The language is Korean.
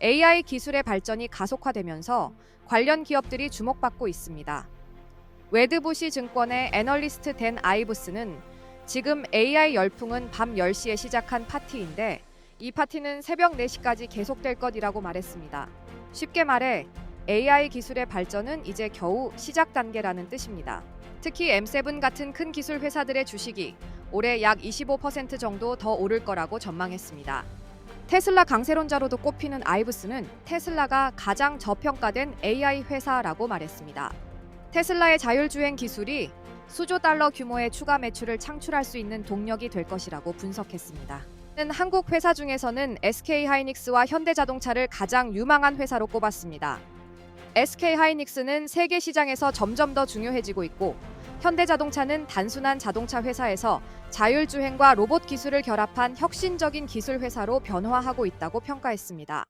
AI 기술의 발전이 가속화되면서 관련 기업들이 주목받고 있습니다. 웨드부시 증권의 애널리스트 댄 아이브스는 지금 AI 열풍은 밤 10시에 시작한 파티인데 이 파티는 새벽 4시까지 계속될 것이라고 말했습니다. 쉽게 말해 AI 기술의 발전은 이제 겨우 시작 단계라는 뜻입니다. 특히 M7 같은 큰 기술 회사들의 주식이 올해 약 25% 정도 더 오를 거라고 전망했습니다. 테슬라 강세론자로도 꼽히는 아이브스는 테슬라가 가장 저평가된 AI 회사라고 말했습니다. 테슬라의 자율주행 기술이 수조 달러 규모의 추가 매출을 창출할 수 있는 동력이 될 것이라고 분석했습니다. 는 한국 회사 중에서는 SK 하이닉스와 현대자동차를 가장 유망한 회사로 꼽았습니다. SK 하이닉스는 세계 시장에서 점점 더 중요해지고 있고 현대자동차는 단순한 자동차 회사에서 자율주행과 로봇 기술을 결합한 혁신적인 기술 회사로 변화하고 있다고 평가했습니다.